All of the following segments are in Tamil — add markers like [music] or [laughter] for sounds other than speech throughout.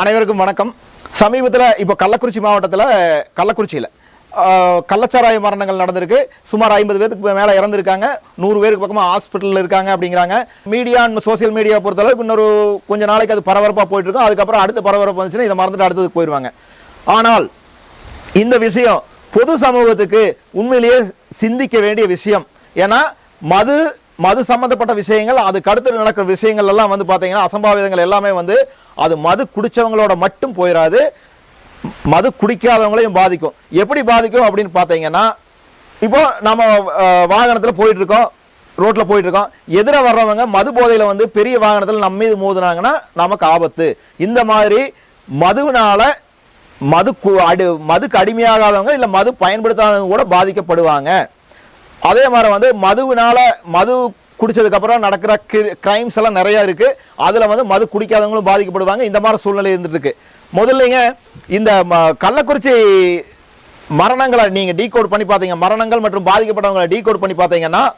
அனைவருக்கும் வணக்கம். சமீபத்தில் இப்போ கள்ளக்குறிச்சி மாவட்டத்தில் கள்ளக்குறிச்சியில் கள்ளச்சாராய மரணங்கள் நடந்திருக்கு. சுமார் ஐம்பது பேருக்கு மேலே இறந்துருக்காங்க. நூறு பேருக்கு பக்கமாக ஹாஸ்பிட்டலில் இருக்காங்க அப்படிங்கிறாங்க. மீடியா சோஷியல் மீடியா பொறுத்தளவுக்கு இன்னொரு கொஞ்சம் நாளைக்கு அது பரபரப்பாக போயிட்டுருக்கும். அதுக்கப்புறம் அடுத்த பரபரப்பு வந்துச்சுன்னா இதை மறந்துட்டு அடுத்ததுக்கு போயிடுவாங்க ஆனால் இந்த விஷயம் பொது சமூகத்துக்கு உண்மையிலேயே சிந்திக்க வேண்டிய விஷயம். ஏன்னா மது மது சம்பந்தப்பட்ட விஷயங்கள் அதுக்கு அடுத்து நடக்கிற விஷயங்கள் எல்லாம் வந்து பார்த்தீங்கன்னா அசம்பாவிதங்கள் எல்லாமே வந்து அது மது குடித்தவங்களோட மட்டும் போயிடாது மது குடிக்காதவங்களையும் பாதிக்கும். எப்படி பாதிக்கும் அப்படின்னு பார்த்தீங்கன்னா இப்போ நம்ம வாகனத்தில் போயிட்டுருக்கோம் ரோட்டில் போயிட்டுருக்கோம் எதிர வர்றவங்க மது போதையில் வந்து பெரிய வாகனத்தில் நம்ம மீது மோதுனாங்கன்னா நமக்கு ஆபத்து. இந்த மாதிரி மதுவினால மது கு- அடி மதுக்கு அடிமையாகாதவங்க இல்லை மது பயன்படுத்தாதவங்க கூட பாதிக்கப்படுவாங்க. அதே மாதிரி வந்து மதுவினால மது குடித்ததுக்கப்புறம் நடக்கிற நடக்கிற கிரைம்ஸ் எல்லாம் நிறைய இருக்குது அதில் வந்து மது குடிக்காதவங்களும் பாதிக்கப்படுவாங்க. இந்த மாதிரி சூழ்நிலை இருந்துட்டுருக்கு முதல்லங்க இந்த ம- கள்ளக்குறிச்சி மரணங்களை நீங்கள் டீகோட் பண்ணி பார்த்தீங்க. மரணங்கள் மற்றும் பாதிக்கப்பட்டவங்களை டீகோட் பண்ணி பார்த்தீங்கன்னா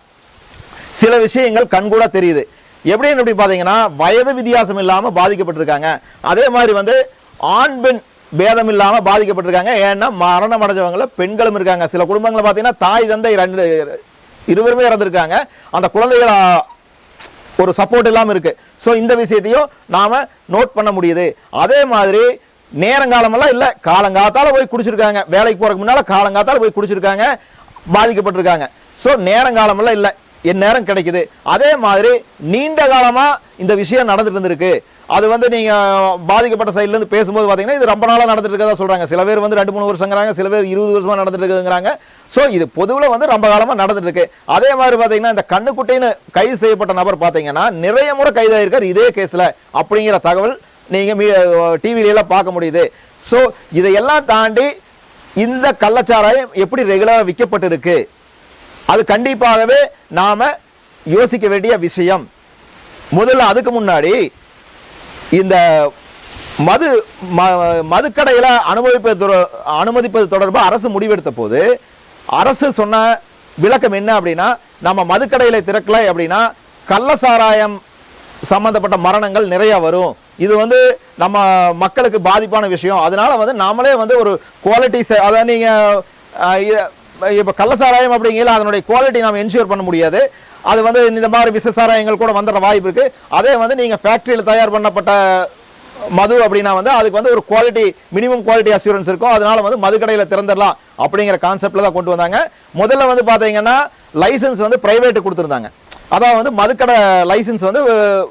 சில விஷயங்கள் கண்கூட தெரியுது. எப்படின்னு எப்படி பார்த்தீங்கன்னா வயது வித்தியாசம் இல்லாமல் பாதிக்கப்பட்டிருக்காங்க. அதே மாதிரி வந்து ஆண் பெண் பேதம் இல்லாமல் பாதிக்கப்பட்டிருக்காங்க. ஏன்னா மரணம் அடைஞ்சவங்கள பெண்களும் இருக்காங்க. சில குடும்பங்களை பார்த்தீங்கன்னா தாய் தந்தை ரெண்டு இருவருமே இறந்துருக்காங்க. அந்த குழந்தைகள் ஒரு சப்போர்ட் இல்லாமல் இருக்குது ஸோ இந்த விஷயத்தையும் நாம் நோட் பண்ண முடியுது. அதே மாதிரி நேரங்காலமெல்லாம் இல்லை. காலங்காத்தால் போய் குடிச்சிருக்காங்க. வேலைக்கு போகிறதுக்கு முன்னால் காலங்காத்தால் போய் குடிச்சிருக்காங்க. பாதிக்கப்பட்டிருக்காங்க. ஸோ நேரங்காலமெல்லாம் இல்லை. என் நேரம் கிடைக்குது. அதே மாதிரி நீண்ட காலமாக இந்த விஷயம் நடந்துட்டு இருந்திருக்கு. அது வந்து நீங்க பாதிக்கப்பட்ட சைடுல இருந்து பேசும்போது பாத்தீங்கன்னா இது ரொம்ப நாளா நடந்துட்டு இருக்கதா சொல்றாங்க. சில பேர் வந்து ரெண்டு மூணு வருஷங்கிறாங்க சில பேர் இருபது வருஷமா நடந்துட்டு இருக்குதுங்கிறாங்க ஸோ இது பொதுவில் வந்து ரொம்ப காலமா நடந்துட்டு இருக்கு அதே மாதிரி பாத்தீங்கன்னா இந்த கண்ணுக்குட்டைன்னு கைது செய்யப்பட்ட நபர் பாத்தீங்கன்னா நிறைய முறை கைதாயிருக்கார் இதே கேஸ்ல அப்படிங்கிற தகவல் நீங்க டிவில பார்க்க முடியுது. ஸோ இதையெல்லாம் தாண்டி இந்த கள்ளச்சாராயம் எப்படி ரெகுலராக விற்கப்பட்டிருக்கு அது கண்டிப்பாகவே நாம யோசிக்க வேண்டிய விஷயம். முதல்ல அதுக்கு முன்னாடி இந்த மது ம- மதுக்கடையில் அனுமதிப்பது அனுமதிப்பது தொடர்பாக அரசு முடிவெடுத்த போது அரசு சொன்ன விளக்கம் என்ன அப்படின்னா நம்ம மதுக்கடையில் திறக்கலை அப்படின்னா கள்ள சாராயம் சம்பந்தப்பட்ட மரணங்கள் நிறையா வரும். இது வந்து நம்ம மக்களுக்கு பாதிப்பான விஷயம். அதனால் வந்து நாமளே வந்து ஒரு குவாலிட்டி அதாவது நீங்கள் இப்போ கள்ளசாராயம் அப்படிங்கிற அதனுடைய குவாலிட்டி நாம் என்ஷூர் பண்ண முடியாது. அது வந்து இந்த மாதிரி விச கூட வந்துடுற வாய்ப்பு இருக்குது அதே வந்து நீங்கள் ஃபேக்ட்ரியில் தயார் பண்ணப்பட்ட மது அப்படின்னா வந்து அதுக்கு வந்து ஒரு குவாலிட்டி மினிமம் குவாலிட்டி அஷூரன்ஸ் இருக்கும். அதனால வந்து மதுக்கடையில் திறந்துடலாம் அப்படிங்கிற கான்செப்டில் தான் கொண்டு வந்தாங்க. முதல்ல வந்து பார்த்தீங்கன்னா லைசன்ஸ் வந்து ப்ரைவேட்டு கொடுத்துருந்தாங்க. அதாவது வந்து மதுக்கடை லைசன்ஸ் வந்து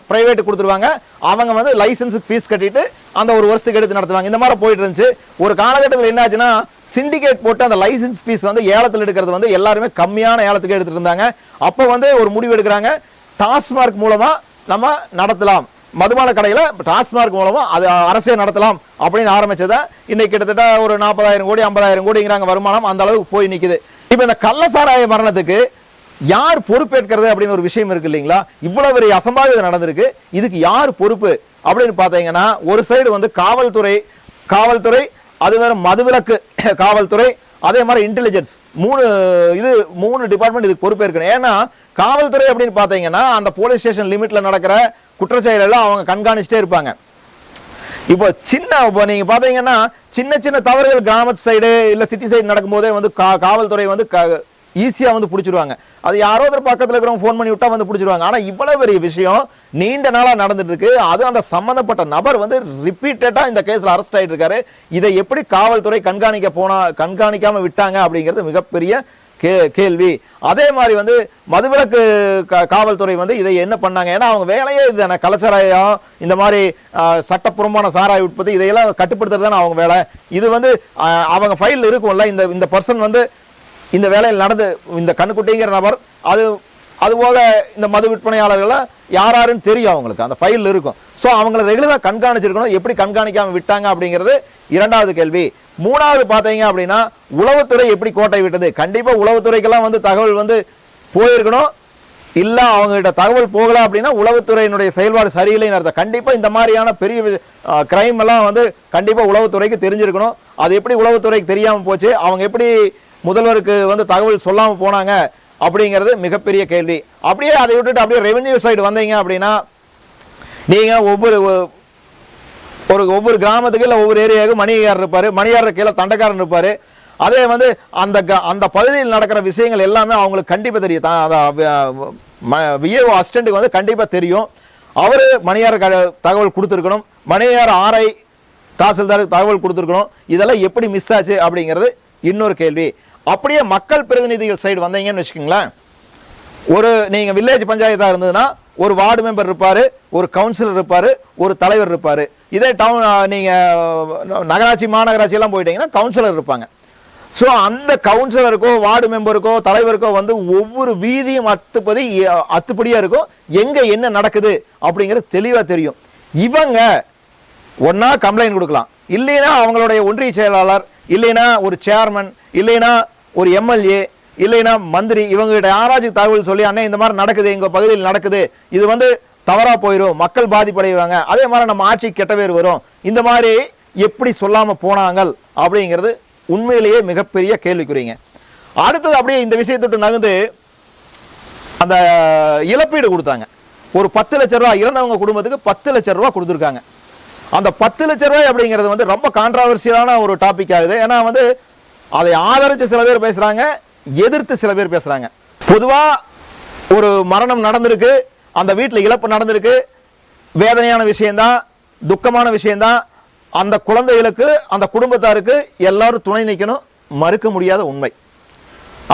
ப்ரைவேட்டு கொடுத்துருவாங்க. அவங்க வந்து லைசன்ஸுக்கு ஃபீஸ் கட்டிட்டு அந்த ஒரு வருஷத்துக்கு எடுத்து நடத்துவாங்க. இந்த மாதிரி போயிட்டு இருந்துச்சு. ஒரு காலகட்டத்தில் என்னாச்சுன்னா சிண்டிகேட் போட்டு அந்த லைசன்ஸ் ஃபீஸ் வந்து ஏலத்தில் எடுக்கிறது வந்து எல்லாருமே கம்மியான ஏலத்துக்கு எடுத்துட்டு இருந்தாங்க. அப்போ வந்து ஒரு முடிவு எடுக்கிறாங்க. டாஸ்மார்க் மூலமாக நம்ம நடத்தலாம். மதுபான கடையில் டாஸ்மார்க் மூலமாக அது அரசே நடத்தலாம் அப்படின்னு ஆரம்பிச்சதை இன்னைக்கு கிட்டத்தட்ட ஒரு நாற்பதாயிரம் கோடி ஐம்பதாயிரம் கோடிங்கிறாங்க வருமானம் அந்த அளவுக்கு போய் நிற்குது இப்போ இந்த கள்ளசாராய மரணத்துக்கு யார் பொறுப்பேற்கிறது அப்படின்னு ஒரு விஷயம் இருக்கு இல்லைங்களா? இவ்வளவு பெரிய அசம்பாவிதம் நடந்திருக்கு. இதுக்கு யார் பொறுப்பு அப்படின்னு பார்த்தீங்கன்னா ஒரு சைடு வந்து காவல்துறை காவல்துறை அது வேறு மதுவிலக்கு [coughs] காவல்துறை அதே மாதிரி இன்டெலிஜென்ஸ் மூணு இது மூணு டிபார்ட்மெண்ட் இதுக்கு பொறுப்பேற்கணும். ஏன்னா காவல்துறை அப்படின்னு பார்த்தீங்கன்னா அந்த போலீஸ் ஸ்டேஷன் லிமிட்டில் நடக்கிற குற்றச்செயலெல்லாம் அவங்க கண்காணிச்சிட்டே இருப்பாங்க. இப்போ சின்ன இப்போ நீங்கள் பார்த்தீங்கன்னா சின்ன சின்ன தவறுகள் கிராமத்து சைடு இல்லை சிட்டி சைடு நடக்கும்போதே வந்து கா- காவல்துறை வந்து க ஈஸியாக வந்து பிடிச்சிருவாங்க. அது யாரோ ஒருத்தர் பக்கத்தில் இருக்கிறவங்க ஃபோன் பண்ணி விட்டால் வந்து பிடிச்சிருவாங்க. ஆனால் இவ்வளோ பெரிய விஷயம் நீண்ட நாளாக நடந்துட்டு இருக்கு அது அந்த சம்மந்தப்பட்ட நபர் வந்து ரிப்பீட்டடாக இந்த கேஸில் அரெஸ்ட் ஆகிட்டு இருக்காரு இதை எப்படி காவல்துறை கண்காணிக்க போனா கண்காணிக்காமல் விட்டாங்க அப்படிங்கிறது மிகப்பெரிய கே கேள்வி. அதே மாதிரி வந்து மதுவிலக்கு க காவல்துறை வந்து இதை என்ன பண்ணாங்க? ஏன்னா அவங்க வேலையே இதுதானே. கலச்சராயம் இந்த மாதிரி சட்டப்பூர்வமான சாராய உற்பத்தி இதையெல்லாம் கட்டுப்படுத்துறது தானே அவங்க வேலை. இது வந்து அவங்க ஃபைல் இருக்கும்ல. இந்த இந்த பர்சன் வந்து இந்த வேலையில் நடந்து இந்த கண்ணுக்குட்டிங்கிற நபர் அது அதுபோக இந்த மது விற்பனையாளர்களை யார் யாருன்னு தெரியும் அவங்களுக்கு. அந்த ஃபைல் இருக்கும். ஸோ அவங்கள ரெகுலராக கண்காணிச்சிருக்கணும். எப்படி கண்காணிக்காமல் விட்டாங்க அப்படிங்கிறது இரண்டாவது கேள்வி. மூணாவது பார்த்தீங்க அப்படின்னா உளவுத்துறை எப்படி கோட்டை விட்டது? கண்டிப்பாக உளவுத்துறைக்கெல்லாம் வந்து தகவல் வந்து போயிருக்கணும். இல்லை அவங்ககிட்ட தகவல் போகல அப்படின்னா உளவுத்துறையினுடைய செயல்பாடு சரியில்லைன்னு அர்த்தம். கண்டிப்பாக இந்த மாதிரியான பெரிய கிரைம் எல்லாம் வந்து கண்டிப்பாக உளவுத்துறைக்கு தெரிஞ்சிருக்கணும். அது எப்படி உளவுத்துறைக்கு தெரியாமல் போச்சு? அவங்க எப்படி முதல்வருக்கு வந்து தகவல் சொல்லாமல் போனாங்க அப்படிங்கிறது மிகப்பெரிய கேள்வி. அப்படியே அதை விட்டுட்டு அப்படியே ரெவென்யூ சைடு வந்தீங்க அப்படின்னா நீங்கள் ஒவ்வொரு ஒரு ஒவ்வொரு கிராமத்துக்கு இல்லை ஒவ்வொரு ஏரியாவுக்கு மணியார் இருப்பார் மணியார் கீழே தண்டக்காரன் இருப்பார். அதே வந்து அந்த க- அந்த பகுதியில் நடக்கிற விஷயங்கள் எல்லாமே அவங்களுக்கு கண்டிப்பாக தெரியும். தான் விஏஓ அசிஸ்டண்ட்டுக்கு வந்து கண்டிப்பாக தெரியும். அவர் மணியார் க- தகவல் கொடுத்துருக்கணும். மணியார் ஆர்ஐ தாசில்தாருக்கு தகவல் கொடுத்துருக்கணும். இதெல்லாம் எப்படி மிஸ் ஆச்சு அப்படிங்கிறது இன்னொரு கேள்வி. அப்படியே மக்கள் பிரதிநிதிகள் சைடு வந்தீங்கன்னு வச்சுக்கோங்களேன். ஒரு நீங்கள் வில்லேஜ் பஞ்சாயத்தாக இருந்ததுன்னா ஒரு வார்டு மெம்பர் இருப்பார் ஒரு கவுன்சிலர் இருப்பார் ஒரு தலைவர் இருப்பார். இதே டவுன் நீங்கள் நகராட்சி மாநகராட்சியெல்லாம் போயிட்டீங்கன்னா கவுன்சிலர் இருப்பாங்க. ஸோ அந்த கவுன்சிலருக்கோ வார்டு மெம்பருக்கோ தலைவருக்கோ வந்து ஒவ்வொரு வீதியும் அத்துப்பதி அத்துப்படியாக இருக்கும். எங்கே என்ன நடக்குது அப்படிங்கிறது தெளிவாக தெரியும். இவங்க ஒன்றா கம்ப்ளைண்ட் கொடுக்கலாம். இல்லைன்னா அவங்களுடைய ஒன்றிய செயலாளர் இல்லைன்னா ஒரு சேர்மன் இல்லைன்னா ஒரு எம்எல்ஏ இல்லைன்னா மந்திரி இவங்ககிட்ட யாராச்சும் தகவல் சொல்லி அண்ணே இந்த மாதிரி நடக்குது எங்கள் பகுதியில் நடக்குது. இது வந்து தவறாக போயிடும் மக்கள் பாதிப்படைவாங்க. அதே மாதிரி நம்ம ஆட்சி கெட்ட பேர் வரும். இந்த மாதிரி எப்படி சொல்லாமல் போனாங்கள் அப்படிங்கிறது உண்மையிலேயே மிகப்பெரிய கேள்விக்குறிங்க. அடுத்தது அப்படியே இந்த விஷயத்தொட்டு நகர்ந்து அந்த இழப்பீடு கொடுத்தாங்க. ஒரு பத்து லட்ச ரூபா இறந்தவங்க குடும்பத்துக்கு பத்து லட்ச ரூபா கொடுத்துருக்காங்க. அந்த பத்து லட்ச ரூபாய் அப்படிங்கிறது வந்து ரொம்ப கான்ட்ராவர்சியலான ஒரு டாபிக் ஆகுது. ஏன்னா வந்து அதை ஆதரித்து சில பேர் பேசுகிறாங்க எதிர்த்து சில பேர் பேசுகிறாங்க பொதுவாக ஒரு மரணம் நடந்திருக்கு அந்த வீட்டில் இழப்பு நடந்திருக்கு வேதனையான விஷயந்தான் துக்கமான விஷயந்தான் அந்த குழந்தைகளுக்கு அந்த குடும்பத்தாருக்கு எல்லாரும் துணை நிற்கணும் மறுக்க முடியாத உண்மை.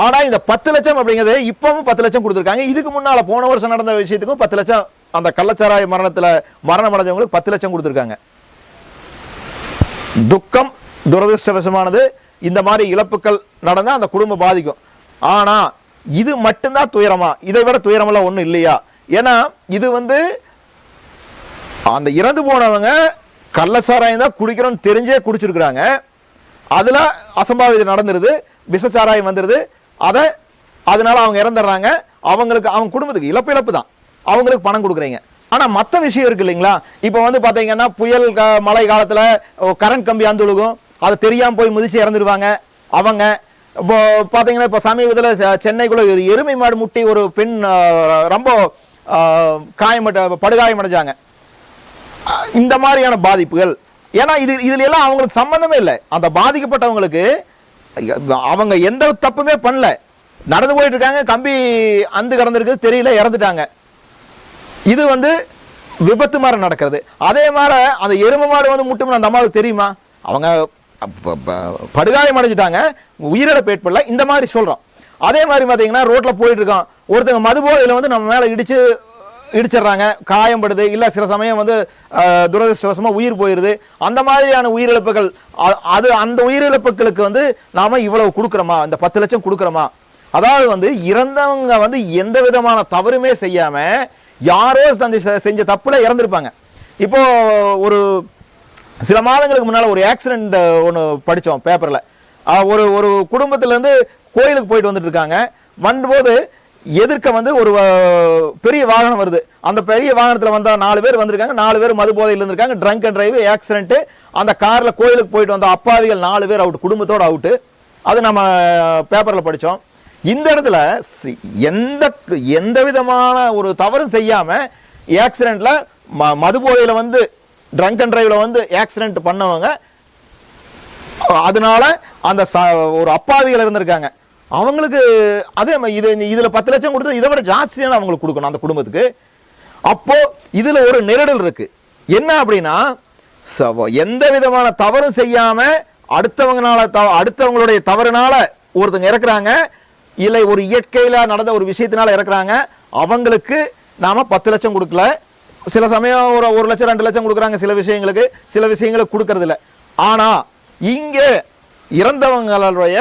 ஆனால் இந்த பத்து லட்சம் அப்படிங்கிறது இப்பவும் பத்து லட்சம் கொடுத்துருக்காங்க. இதுக்கு முன்னால் போன வருஷம் நடந்த விஷயத்துக்கும் பத்து லட்சம் அந்த கள்ளச்சாராய மரணத்தில் மரணம் அடைஞ்சவங்களுக்கு பத்து லட்சம் கொடுத்துருக்காங்க. துக்கம் துரதிருஷ்டவசமானது. இந்த மாதிரி இழப்புகள் நடந்தால் அந்த குடும்பம் பாதிக்கும். ஆனால் இது மட்டும்தான் துயரமா? இதை விட துயரமெல்லாம் ஒன்றும் இல்லையா? ஏன்னா இது வந்து அந்த இறந்து போனவங்க கள்ளச்சாராயம் தான் குடிக்கிறோம்னு தெரிஞ்சே குடிச்சிருக்கிறாங்க. அதில் அசம்பாவிதம் நடந்துருது விஷச்சாராயம் வந்துடுது அதை அதனால அவங்க இறந்துடுறாங்க. அவங்களுக்கு அவங்க குடும்பத்துக்கு இழப்பு இழப்பு தான். அவங்களுக்கு பணம் கொடுக்குறீங்க. ஆனால் மற்ற விஷயம் இருக்கு இல்லைங்களா? இப்போ வந்து பார்த்தீங்கன்னா புயல் மழை காலத்தில் கரண்ட் கம்பி அந்துழுகும் அது தெரியாமல் போய் முதிச்சு இறந்துடுவாங்க அவங்க இப்போ பார்த்தீங்கன்னா இப்போ சமீபத்தில் சென்னைக்குள்ள ஒரு எருமை மாடு முட்டி ஒரு பெண் ரொம்ப காயமட்ட படுகாயமடைஞ்சாங்க. அடைஞ்சாங்க இந்த மாதிரியான பாதிப்புகள். ஏன்னா இது இதுல எல்லாம் அவங்களுக்கு சம்பந்தமே இல்லை. அந்த பாதிக்கப்பட்டவங்களுக்கு அவங்க எந்த தப்புமே பண்ணல. நடந்து போயிட்டு இருக்காங்க கம்பி அந்து கடந்திருக்கு தெரியல இறந்துட்டாங்க. இது வந்து விபத்து மாதிரி நடக்கிறது. அதே மாதிரி அந்த எருமை மாடு வந்து முட்டும்னு அந்த அம்மாவுக்கு தெரியுமா? அவங்க படுகாயம் அடைஞ்சிட்டாங்க. உயிரிழப்பு ஏற்படல இந்த மாதிரி சொல்கிறோம் அதே மாதிரி பார்த்தீங்கன்னா ரோட்டில் போயிட்டு இருக்கோம் ஒருத்தங்க மதுபோதையில் வந்து நம்ம மேலே இடித்து இடிச்சிடுறாங்க. காயம்படுது. இல்லை சில சமயம் வந்து துரதிருஷ்டவசமாக உயிர் போயிடுது அந்த மாதிரியான உயிரிழப்புகள் அது அந்த உயிரிழப்புகளுக்கு வந்து நாம் இவ்வளவு கொடுக்குறோமா? இந்த பத்து லட்சம் கொடுக்குறோமா? அதாவது வந்து இறந்தவங்க வந்து எந்த விதமான தவறுமே செய்யாமல் யாரோ தந்தை செஞ்ச தப்பில் இறந்துருப்பாங்க. இப்போது ஒரு சில மாதங்களுக்கு முன்னால் ஒரு ஆக்சிடென்ட் ஒன்று படித்தோம் பேப்பரில் ஒரு ஒரு குடும்பத்துலேருந்து கோயிலுக்கு போயிட்டு வந்துட்டு இருக்காங்க. வந்தபோது எதிர்க்க வந்து ஒரு பெரிய வாகனம் வருது. அந்த பெரிய வாகனத்தில் வந்த நாலு பேர் வந்திருக்காங்க. நாலு பேர் மது போதையில் இருந்திருக்காங்க. ட்ரங்க் அண்ட் டிரைவ் ஆக்சிடென்ட்டு அந்த காரில் கோயிலுக்கு போயிட்டு வந்த அப்பாவிகள் நாலு பேர் அவுட் குடும்பத்தோடு அவுட்டு அது நம்ம பேப்பரில் படித்தோம் இந்த இடத்துல சி- எந்த எந்த விதமான ஒரு தவறும் செய்யாமல் ஆக்சிடெண்ட்டில் ம மது போதையில் வந்து ட்ரங்க் அண்ட் டிரைவ்ல வந்து ஆக்சிடென்ட் பண்ணவங்க அதனால அந்த ச- ஒரு அப்பாவிகள் இருந்திருக்காங்க. அவங்களுக்கு அதே இது இதில் பத்து லட்சம் கொடுத்து இதை விட ஜாஸ்தியான அவங்களுக்கு கொடுக்கணும் அந்த குடும்பத்துக்கு. அப்போது இதில் ஒரு நெருடல் இருக்குது என்ன அப்படின்னா ச- எந்த விதமான தவறும் செய்யாமல் அடுத்தவங்களால த- அடுத்தவங்களுடைய தவறுனால ஒருத்தங்க இறக்குறாங்க. இல்லை ஒரு இயற்கையில் நடந்த ஒரு விஷயத்தினால இறக்குறாங்க. அவங்களுக்கு நாம் பத்து லட்சம் கொடுக்கல. சில சமயம் ஒரு ஒரு லட்சம் ரெண்டு லட்சம் கொடுக்குறாங்க சில விஷயங்களுக்கு. சில விஷயங்களுக்கு கொடுக்கறதில்ல. ஆனால் இங்கே இறந்தவங்களுடைய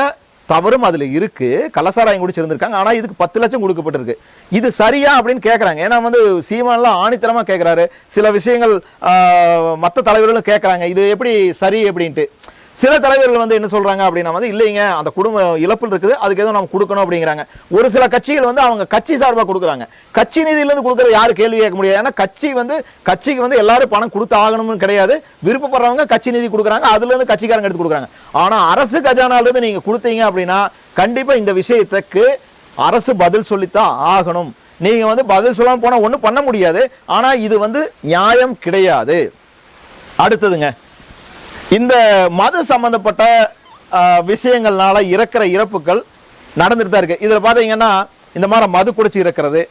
தவறும் அதில் இருக்குது கலசாராயம் குடிச்சிருந்துருக்காங்க ஆனால் இதுக்கு பத்து லட்சம் கொடுக்கப்பட்டிருக்கு. இது சரியா அப்படின்னு கேட்குறாங்க ஏன்னா வந்து சீமான்லாம் ஆணித்தரமாக கேட்குறாரு சில விஷயங்கள் மற்ற தலைவர்களும் கேட்குறாங்க இது எப்படி சரி அப்படின்ட்டு. சில தலைவர்கள் வந்து என்ன சொல்றாங்க அப்படின்னா வந்து இல்லைங்க அந்த குடும்ப இழப்பில் இருக்குது அதுக்கு எதுவும் நம்ம கொடுக்கணும் அப்படிங்கிறாங்க. ஒரு சில கட்சிகள் வந்து அவங்க கட்சி சார்பாக கொடுக்குறாங்க. கட்சி நிதியிலேருந்து கொடுக்குறது யாரும் கேள்வி கேட்க முடியாது. ஏன்னா கட்சி வந்து கட்சிக்கு வந்து எல்லாரும் பணம் கொடுத்து ஆகணும்னு கிடையாது. விருப்பப்படுறவங்க கட்சி நிதி கொடுக்குறாங்க. அதுலேருந்து கட்சிக்காரங்க எடுத்து கொடுக்குறாங்க. ஆனால் அரசு கஜானாலேருந்து நீங்கள் கொடுத்தீங்க அப்படின்னா கண்டிப்பாக இந்த விஷயத்துக்கு அரசு பதில் சொல்லித்தான் ஆகணும். நீங்கள் வந்து பதில் சொல்லாமல் போனால் ஒன்றும் பண்ண முடியாது. ஆனால் இது வந்து நியாயம் கிடையாது. அடுத்ததுங்க. இந்த மது சம்பந்தப்பட்ட விஷயங்கள்னால இறக்கிற இறப்புகள் நடந்துட்டு தான் இருக்கு. இதில் பார்த்தீங்கன்னா இந்த மாதிரி மது குடிச்சு இருக்கிறது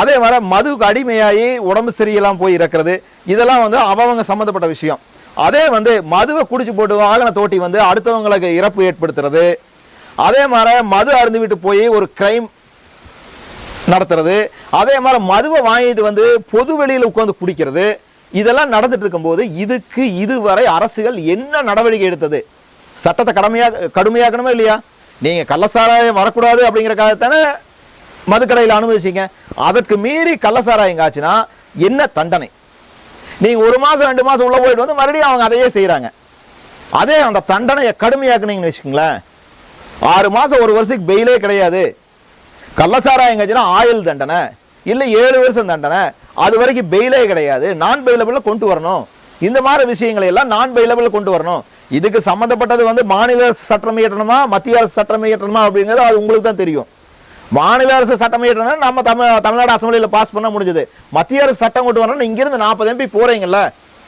அதே மாதிரி மதுவுக்கு அடிமையாகி உடம்பு சரியில்லாம போய் இருக்கிறது இதெல்லாம் வந்து அவங்க சம்மந்தப்பட்ட விஷயம். அதே வந்து மதுவை குடிச்சு போட்டு வாகன தோட்டி வந்து அடுத்தவங்களுக்கு இறப்பு ஏற்படுத்துறது அதே மாதிரி மது அருந்து விட்டு போய் ஒரு கிரைம் நடத்துறது அதே மாதிரி மதுவை வாங்கிட்டு வந்து பொது வெளியில் உட்காந்து குடிக்கிறது இதெல்லாம் நடந்துட்டு இருக்கும்போது இதுக்கு இதுவரை அரசுகள் என்ன நடவடிக்கை எடுத்தது? சட்டத்தை கடமையாக கடுமையாக்கணுமா இல்லையா? நீங்கள் கள்ளசாராயம் வரக்கூடாது அப்படிங்கிற தானே மதுக்கடையில் அனுமதிச்சிங்க. அதற்கு மீறி கள்ளசாராயம் காய்ச்சினா என்ன தண்டனை? நீங்கள் ஒரு மாதம் ரெண்டு மாதம் உள்ளே போயிட்டு வந்து மறுபடியும் அவங்க அதையே செய்கிறாங்க அதே அந்த தண்டனையை கடுமையாக்குனீங்கன்னு வச்சுக்கோங்களேன். ஆறு மாதம் ஒரு வருஷத்துக்கு பெயிலே கிடையாது. கள்ளசாராயம் காய்ச்சினா ஆயுள் தண்டனை இல்லை ஏழு வருஷம் தண்டனை அது வரைக்கும் பெயிலே கிடையாது. நான் பெயிலபிளில் கொண்டு வரணும். இந்த மாதிரி விஷயங்களை எல்லாம் நான் பெயிலபிளில் கொண்டு வரணும். இதுக்கு சம்மந்தப்பட்டது வந்து மாநில சட்டம் இயற்றணுமா மத்திய அரசு சட்டம் இயற்றணுமா அப்படிங்கிறது அது உங்களுக்கு தான் தெரியும். மாநில அரசு சட்டம் இயற்றணும் நம்ம தமிழ் தமிழ்நாடு அசம்பிளியில் பாஸ் பண்ண முடிஞ்சது. மத்திய அரசு சட்டம் கொண்டு வரணும் இங்கிருந்து நாற்பது எம்பி போகிறீங்கள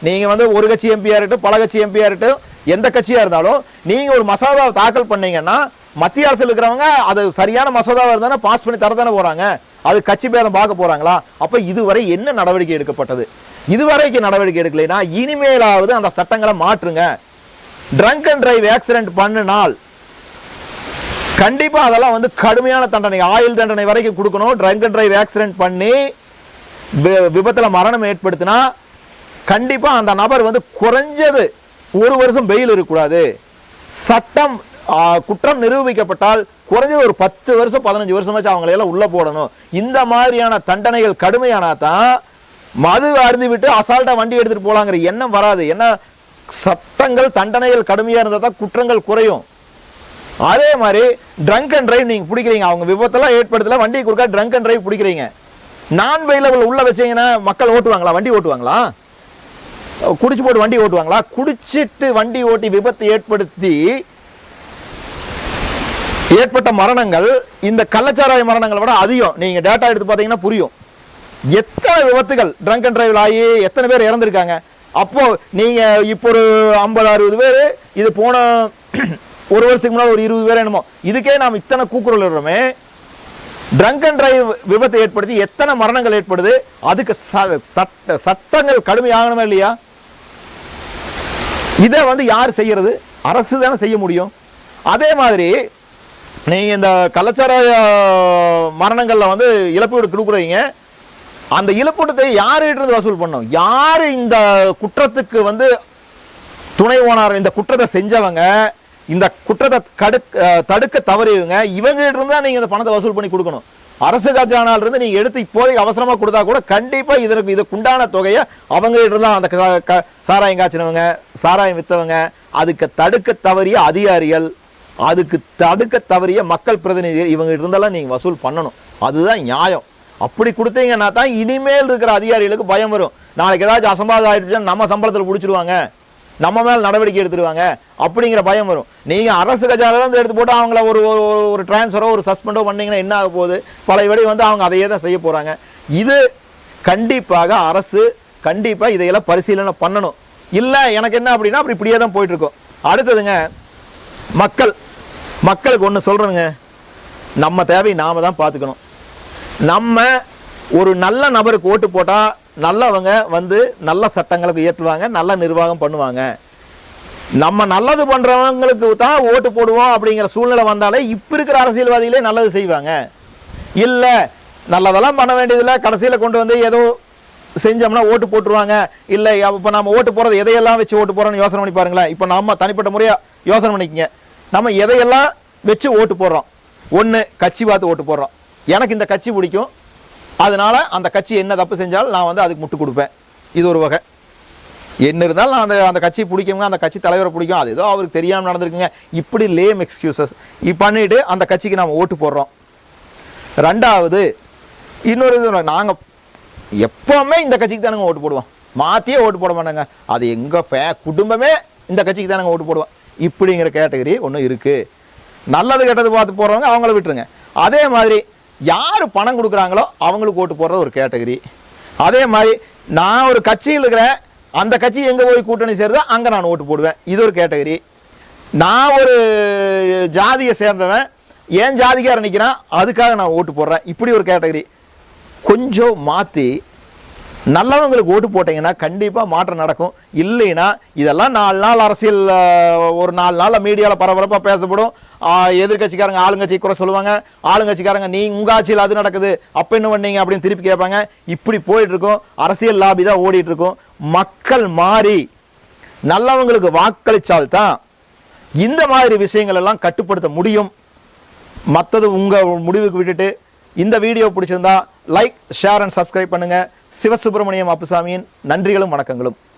நீங்கள் வந்து ஒரு கட்சி எம்பியாக இருக்கட்டும் பல கட்சி எம்பியாக இருக்கட்டும் எந்த கட்சியாக இருந்தாலும் நீங்கள் ஒரு மசோதாவை தாக்கல் பண்ணீங்கன்னா மத்திய அரசில் இருக்கிறவங்க அது சரியான மசோதாவாக இருந்தாலும் பாஸ் பண்ணி தரதானே போகிறாங்க அது கட்சி பேதம் பார்க்க போறாங்களா? அப்ப இதுவரை என்ன நடவடிக்கை எடுக்கப்பட்டது? இதுவரைக்கும் நடவடிக்கை எடுக்கலைன்னா இனிமேலாவது அந்த சட்டங்களை மாற்றுங்க. ட்ரங்க் அண்ட் டிரைவ் ஆக்சிடென்ட் பண்ணினால் கண்டிப்பா அதெல்லாம் வந்து கடுமையான தண்டனை ஆயுள் தண்டனை வரைக்கும் கொடுக்கணும். ட்ரங்க் அண்ட் டிரைவ் ஆக்சிடென்ட் பண்ணி வி- மரணம் ஏற்படுத்தினா கண்டிப்பா அந்த நபர் வந்து குறைஞ்சது ஒரு வருஷம் பெயில் இருக்கக்கூடாது. சட்டம் குற்றம் நிரூபிக்கப்பட்டால் குறைஞ்சது ஒரு பத்து வருஷம் பதினஞ்சு வருஷமாச்சும் வச்சு அவங்களை எல்லாம் உள்ள போடணும். இந்த மாதிரியான தண்டனைகள் கடுமையானா தான் மது அருந்து விட்டு அசால்ட்டா வண்டி எடுத்துட்டு போலாங்கிற எண்ணம் வராது. ஏன்னா சட்டங்கள் தண்டனைகள் கடுமையா இருந்தா தான் குற்றங்கள் குறையும். அதே மாதிரி ட்ரங்க் அண்ட் டிரைவ் நீங்க பிடிக்கிறீங்க. அவங்க விபத்தெல்லாம் ஏற்படுத்தல வண்டி குறுக்கா ட்ரங்க் அண்ட் டிரைவ் பிடிக்கிறீங்க. நான் வெயிலபிள் உள்ள வச்சீங்கன்னா மக்கள் ஓட்டுவாங்களா? வண்டி ஓட்டுவாங்களா? குடிச்சு போட்டு வண்டி ஓட்டுவாங்களா? குடிச்சிட்டு வண்டி ஓட்டி விபத்து ஏற்படுத்தி ஏற்பட்ட மரணங்கள் இந்த கள்ளச்சாராய மரணங்களை விட அதிகம். நீங்க டேட்டா எடுத்து பார்த்தீங்கன்னா புரியும். எத்தனை விபத்துகள் ட்ரங்க் அண்ட் டிரைவ் ஆகி எத்தனை பேர் இறந்துருக்காங்க. அப்போ நீங்க இப்போ ஒரு ஐம்பது அறுபது பேர் இது போன ஒரு வருஷத்துக்கு முன்னாடி ஒரு இருபது பேர் என்னமோ இதுக்கே நாம் இத்தனை கூக்குரல் இடமே ட்ரங்க் அண்ட் டிரைவ் விபத்தை ஏற்படுத்தி எத்தனை மரணங்கள் ஏற்படுது? அதுக்கு ச- சட்டங்கள் கடுமையாகணுமா இல்லையா? இதை வந்து யார் செய்யறது? அரசு தானே செய்ய முடியும். அதே மாதிரி நீங்க இந்த கலாச்சார மரணங்கள்ல வந்து இழப்பீடு கொடுக்குறீங்க. அந்த இழப்பீட்டத்தை யாருகிட்ட வசூல் பண்ணும்? யாரு இந்த குற்றத்துக்கு வந்து துணை ஓனார் இந்த குற்றத்தை செஞ்சவங்க இந்த குற்றத்தை கடுக்க தடுக்க தவறியவங்க இவங்க இருந்தால் இருந்தா நீங்க இந்த பணத்தை வசூல் பண்ணி கொடுக்கணும். அரசு கஜானால இருந்து நீங்க எடுத்து இப்போதைக்கு அவசரமா கொடுத்தா கூட கண்டிப்பா இதற்கு இதுக்குண்டான தொகையை அவங்க தான் அந்த க- க- சாராயம் காய்ச்சினவங்க சாராயம் வித்தவங்க அதுக்கு தடுக்க தவறிய அதிகாரிகள் அதுக்கு தடுக்க தவறிய மக்கள் பிரதிநிதிகள் இவங்க இருந்தெல்லாம் நீங்கள் வசூல் பண்ணணும். அதுதான் நியாயம். அப்படி கொடுத்தீங்கன்னா தான் இனிமேல் இருக்கிற அதிகாரிகளுக்கு பயம் வரும். நாளைக்கு ஏதாச்சும் அசம்பாதம் ஆயிடுச்சுன்னா நம்ம சம்பளத்தில் பிடிச்சிருவாங்க. நம்ம மேல் நடவடிக்கை எடுத்துருவாங்க. அப்படிங்கிற பயம் வரும். நீங்கள் அரசு கஜாவிலேருந்து எடுத்து போட்டு அவங்கள ஒரு ஒரு- ஒரு- டிரான்ஸ்ஃபரோ ஒரு சஸ்பெண்டோ பண்ணிங்கன்னா என்ன ஆக போகுது? பல விட வந்து அவங்க அதையே தான் செய்ய போகிறாங்க இது கண்டிப்பாக அரசு கண்டிப்பாக இதையெல்லாம் பரிசீலனை பண்ணணும். இல்லை எனக்கு என்ன அப்படின்னா அப்படி இப்படியே தான் போயிட்டுருக்கோம் அடுத்ததுங்க மக்கள். மக்களுக்கு ஒன்று சொல்கிறேங்க நம்ம தேவை நாம தான் பார்த்துக்கணும். நம்ம ஒரு நல்ல நபருக்கு ஓட்டு போட்டால் நல்லவங்க வந்து நல்ல சட்டங்களுக்கு ஏற்றுவாங்க நல்ல நிர்வாகம் பண்ணுவாங்க. நம்ம நல்லது பண்ணுறவங்களுக்கு தான் ஓட்டு போடுவோம் அப்படிங்கிற சூழ்நிலை வந்தாலே இப்போ இருக்கிற அரசியல்வாதிகளே நல்லது செய்வாங்க. இல்லை நல்லதெல்லாம் பண்ண வேண்டியதில்லை கடைசியில் கொண்டு வந்து ஏதோ செஞ்சோம்னா ஓட்டு போட்டுருவாங்க. இல்லை இப்போ நம்ம ஓட்டு போகிறது எதையெல்லாம் வச்சு ஓட்டு போகிறோன்னு யோசனை பண்ணி பாருங்களேன். இப்போ நம்ம தனிப்பட்ட முறையாக யோசனை பண்ணிக்கங்க. நம்ம எதையெல்லாம் வச்சு ஓட்டு போடுறோம்? ஒன்று கட்சி பார்த்து ஓட்டு போடுறோம். எனக்கு இந்த கட்சி பிடிக்கும். அதனால் அந்த கட்சி என்ன தப்பு செஞ்சாலும் நான் வந்து அதுக்கு முட்டு கொடுப்பேன். இது ஒரு வகை. என்ன இருந்தாலும் நான் அந்த அந்த கட்சி பிடிக்குங்க அந்த கட்சி தலைவரை பிடிக்கும். அது ஏதோ அவருக்கு தெரியாமல் நடந்திருக்குங்க. இப்படி லேம் எக்ஸ்கியூசஸ் பண்ணிவிட்டு அந்த கட்சிக்கு நாம் ஓட்டு போடுறோம். ரெண்டாவது இன்னொரு இது நாங்கள் எப்போவுமே இந்த கட்சிக்கு தானுங்க ஓட்டு போடுவோம். மாற்றியே ஓட்டு போட மாட்டாங்க. அது எங்கள் ஃபே குடும்பமே இந்த கட்சிக்கு தானுங்க ஓட்டு போடுவோம். இப்படிங்கிற கேட்டகரி ஒன்று இருக்குது நல்லது கெட்டது பார்த்து போடுறவங்க அவங்கள விட்டுருங்க. அதே மாதிரி யார் பணம் கொடுக்குறாங்களோ அவங்களுக்கு ஓட்டு போடுறது ஒரு கேட்டகரி அதே மாதிரி நான் ஒரு கட்சியில் இருக்கிறேன். அந்த கட்சி எங்கே போய் கூட்டணி சேருதோ அங்கே நான் ஓட்டு போடுவேன். இது ஒரு கேட்டகரி நான் ஒரு ஜாதியை சேர்ந்தவன். ஏன் ஜாதிக்காரன் நிற்கிறான் அதுக்காக நான் ஓட்டு போடுறேன். இப்படி ஒரு கேட்டகரி கொஞ்சம் மாற்றி நல்லவங்களுக்கு ஓட்டு போட்டீங்கன்னா கண்டிப்பாக மாற்றம் நடக்கும். இல்லைன்னா இதெல்லாம் நாலு நாள் அரசியல் ஒரு நாலு நாளில் மீடியாவில் பரபரப்பாக பேசப்படும். எதிர்கட்சிக்காரங்க ஆளுங்கட்சி குறை சொல்லுவாங்க. ஆளுங்கட்சிக்காரங்க நீ உங்கள் ஆட்சியில் அது நடக்குது. அப்போ என்ன பண்ணீங்க? அப்படின்னு திருப்பி கேட்பாங்க. இப்படி போயிட்டுருக்கோம். அரசியல் லாபி தான் ஓடிட்டுருக்கோம். மக்கள் மாறி நல்லவங்களுக்கு வாக்களித்தால்தான் இந்த மாதிரி விஷயங்கள் எல்லாம் கட்டுப்படுத்த முடியும். மற்றது உங்கள் முடிவுக்கு விட்டுட்டு இந்த வீடியோ பிடிச்சிருந்தா லைக் ஷேர் அண்ட் சப்ஸ்கிரைப் பண்ணுங்கள் சிவசுப்பிரமணியம் அப்புசாமியின் நன்றிகளும் வணக்கங்களும்.